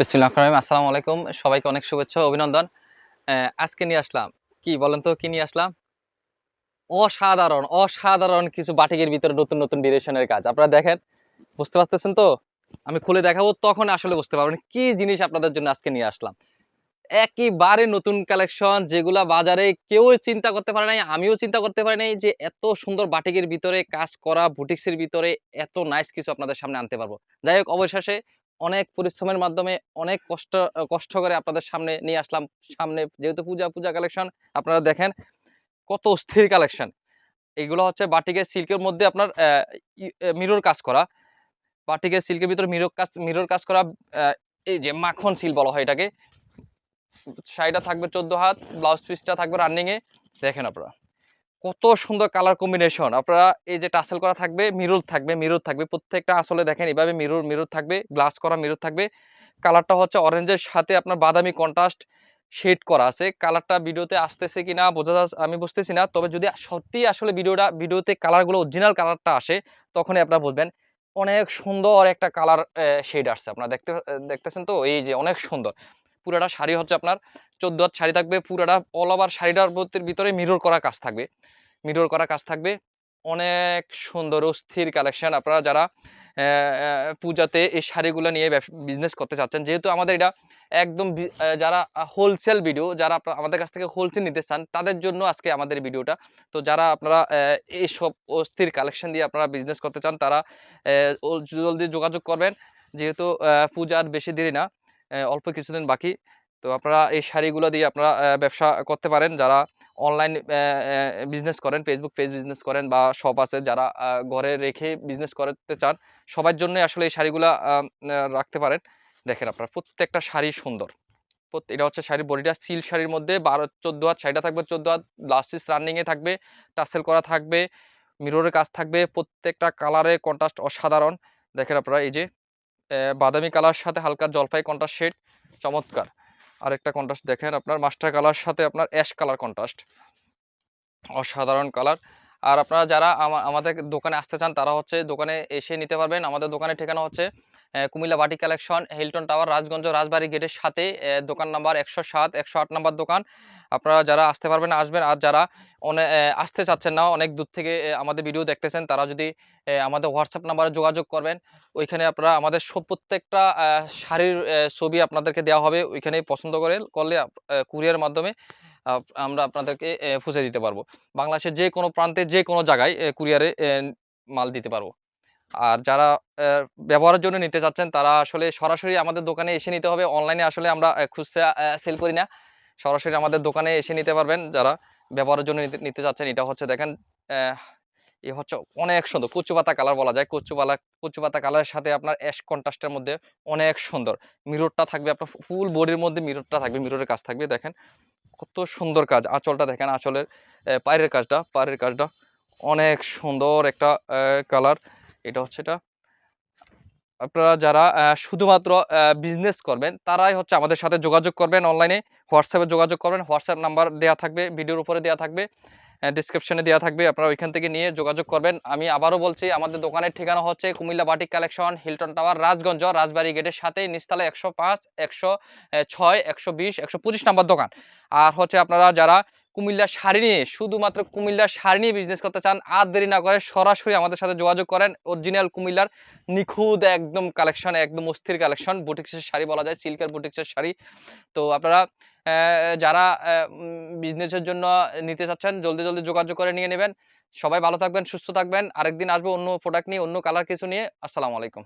আসসালামু আলাইকুম। সবাইকে অনেক শুভেচ্ছা অভিনন্দন। আজকে নিয়ে আসলাম। কি বলেন তো নিয়ে আসলাম? অসাধারণ অসাধারণ কিছু বাটিকের ভিতরে নতুন নতুন ভেরিয়েশনের কাজ। আপনারা দেখেন, বুঝতে পারতেছেন তো? আমি খুলে দেখাবো তখন আসলে বুঝতে পারবেন কি জিনিস আপনাদের জন্য আজকে নিয়ে আসলাম। একেবারে নতুন কালেকশন যেগুলা বাজারে কেউ চিন্তা করতে পারে নাই, আমিও চিন্তা করতে পারি নাই যে এত সুন্দর বাটিকের ভিতরে কাজ করা বুটিক্সের ভিতরে এত নাইস কিছু আপনাদের সামনে আনতে পারব। যাই হোক, অবশেষে অনেক পরিশ্রমের মাধ্যমে অনেক কষ্ট কষ্ট করে আপনাদের সামনে নিয়ে আসলাম। সামনে যেহেতু পূজা পূজা কালেকশন আপনারা দেখেন কত স্থির কালেকশন এগুলো হচ্ছে বাটিকের সিল্কের মধ্যে আপনার মিরর কাজ করা। বাটিকের সিল্কের ভিতরে মিরর কাজ মিরর কাজ করা এই যে মাখন সিল বলা হয় এটাকে। শাড়িটা থাকবে চোদ্দ হাত ব্লাউজ পিসটা থাকবে রানিংয়ে দেখেন আপনারা। কত সুন্দর কালার কম্বিনেশন আপনারা এই যে টাসেল করা থাকবে মিরুল থাকবে মিরর থাকবে। প্রত্যেকটা আসলে দেখেন এভাবে মিরর মিরর থাকবে গ্লাস করা মিরর থাকবে। কালারটা হচ্ছে অরেঞ্জের সাথে আপনার বাদামি কন্ট্রাস্ট শেড করা আছে। কালারটা ভিডিওতে আসতেছে কিনা বোঝা যাচ্ছে, আমি বুঝতেছি না। তবে যদি সত্যি আসলে ভিডিওটা, ভিডিওতে কালারগুলো অরিজিনাল কালারটা আসে, তখনই আপনারা বুঝবেন অনেক সুন্দর একটা কালার শেড আসছে। আপনারা দেখতে, দেখতেছেন তো? এই যে অনেক সুন্দর। পুরাটা শাড়ি হচ্ছে আপনার চোদ্দ হাত শাড়ি থাকবে, পুরাটা অল ওভার শাড়িটার ভিতর- মিরর করা কাজ থাকবে। মিরর করা কাজ থাকবে। অনেক সুন্দর, অস্থির কালেকশন আপনারা যারা পূজাতে এই শাড়িগুলো নিয়ে বিজনেস করতে চাচ্ছেন, যেহেতু আমাদের এটা একদম যারা হোলসেল ভিডিও যারা আমাদের কাছ থেকে হোলসেল নিতে চান, তাদের জন্য আজকে আমাদের ভিডিওটা তো যারা আপনারা এই সব অস্থির কালেকশন দিয়ে আপনারা বিজনেস করতে চান, তারা জলদি যোগাযোগ করবেন, যেহেতু পূজার বেশি দেরি না। অল্প কিছুদিন বাকি। তো আপনারা এই শাড়িগুলো দিয়ে আপনারা ব্যবসা করতে পারেন। যারা অনলাইন বিজনেস করেন ফেসবুক পেজ বিজনেস করেন বা শপ আছে, যারা ঘরে রেখে বিজনেস করতে চান, সবার জন্য আসলে এই শাড়িগুলা রাখতে পারেন। দেখেন আপনার প্রত্যেকটা শাড়ি সুন্দর। এটা হচ্ছে শাড়ির বডিটা সিল শাড়ির মধ্যে বারো, চোদ্দ হাত, শাড়িটা থাকবে চোদ্দ হাত। লাস্ট পিস রানিং এ থাকবে টাসেল করা থাকবে মিররের কাজ থাকবে, প্রত্যেকটা কালারে কন্ট্রাস্ট অসাধারণ। দেখেন আপনারা এই যে বাদামি কালার সাথে হালকা জলপাই কন্ট্রাস্ট শেড, চমৎকার। আর একটা কন্ট্রাস্ট দেখেন আপনার, মাস্টার কালার সাথে আপনার অ্যাশ কালার কন্ট্রাস্ট। অসাধারণ কালার। আর আপনারা যারা আমা- আমাদের দোকানে আসতে চান, তারা হচ্ছে দোকানে এসে নিতে পারবেন। আমাদের দোকানে ঠিকানা হচ্ছে Cumilla batik collection, Hilton tower, Rajganj Rajbari গেটের সাথে দোকান নাম্বার একশো সাত, একশো আট নাম্বার দোকান। আপনারা যারা আসতে পারবেন, আসবেন। আর যারা অনেক আসতে চাচ্ছেন না, অনেক দূর থেকে আমাদের ভিডিও দেখতেছেন, তারা যদি আমাদের হোয়াটসঅ্যাপ নাম্বারে যোগাযোগ করবেন, ওইখানে আপনারা আমাদের সব প্রত্যেকটা শাড়ির ছবি আপনাদেরকে দেওয়া হবে। ওইখানে পছন্দ করে, করলে কুরিয়ার মাধ্যমে আমরা আপনাদেরকে পৌঁছে দিতে পারব। বাংলাদেশের যে কোনো প্রান্তে, যে কোনো জায়গায় কুরিয়ারে মাল দিতে পারব। আর যারা ব্যবহারের জন্য নিতে চাচ্ছেন, তারা আসলে সরাসরি আমাদের দোকানে এসে নিতে হবে। অনলাইনে আসলে আমরা খুচরা সেল করি না। সরাসরি আমাদের দোকানে এসে নিতে পারবেন। যারা ব্যবহারের জন্য নিতে চাচ্ছেন, এটা হচ্ছে দেখেন এ হচ্ছে অনেক সুন্দর। কচু পাতা কালার বলা যায়। কচু পালা কচু পাতা কালারের সাথে আপনার অ্যাশ কন্ট্রাস্টের মধ্যে অনেক সুন্দর। মিররটা থাকবে আপনার ফুল বডির মধ্যে মিররটা থাকবে, মিররের কাজ থাকবে। দেখেন কত সুন্দর কাজ। আঁচলটা দেখেন, আঁচলের পায়ের কাজটা পায়ের কাজটা অনেক সুন্দর একটা কালার এটা হচ্ছে এটা। আপনারা যারা শুধুমাত্র বিজনেস করবেন, তারাই হচ্ছে আমাদের সাথে যোগাযোগ করবেন অনলাইনে হোয়াটসঅ্যাপে যোগাযোগ করবেন হোয়াটসঅ্যাপ নাম্বার দেওয়া থাকবে ভিডিওর উপরে দেওয়া থাকবে ডিসক্রিপশনে দেওয়া থাকবে, আপনারা ওইখান থেকে নিয়ে যোগাযোগ করবেন। আমি আবারও বলছি, আমাদের দোকানের ঠিকানা হচ্ছে Cumilla batik collection Hilton tower Rajganj, Rajbari গেটের সাথে নিস্তালে একশো পাঁচ, একশো ছয়, একশো বিশ, একশো পঁচিশ নাম্বার দোকান। আর হচ্ছে আপনারা যারা কুমিল্লা শাড়ি নিয়ে, শুধুমাত্র কুমিল্লা শাড়ি নিয়ে বিজনেস করতে চান, আর দেরি না করে সরাসরি আমাদের সাথে যোগাযোগ করেন। অরিজিনাল কুমিল্লার নিখুঁত একদম কালেকশন একদম অস্থির কালেকশন বুটিক্সের শাড়ি বলা যায় সিল্কের বুটিক্সের শাড়ি। তো আপনারা যারা বিজনেসের জন্য নিতে চাচ্ছেন, জলদি জলদি যোগাযোগ করে নিয়ে নেবেন। সবাই ভালো থাকবেন, সুস্থ থাকবেন। আরেকদিন আসব অন্য প্রোডাক্ট নিয়ে, অন্য কালার কিছু নিয়ে। আসসালামু আলাইকুম।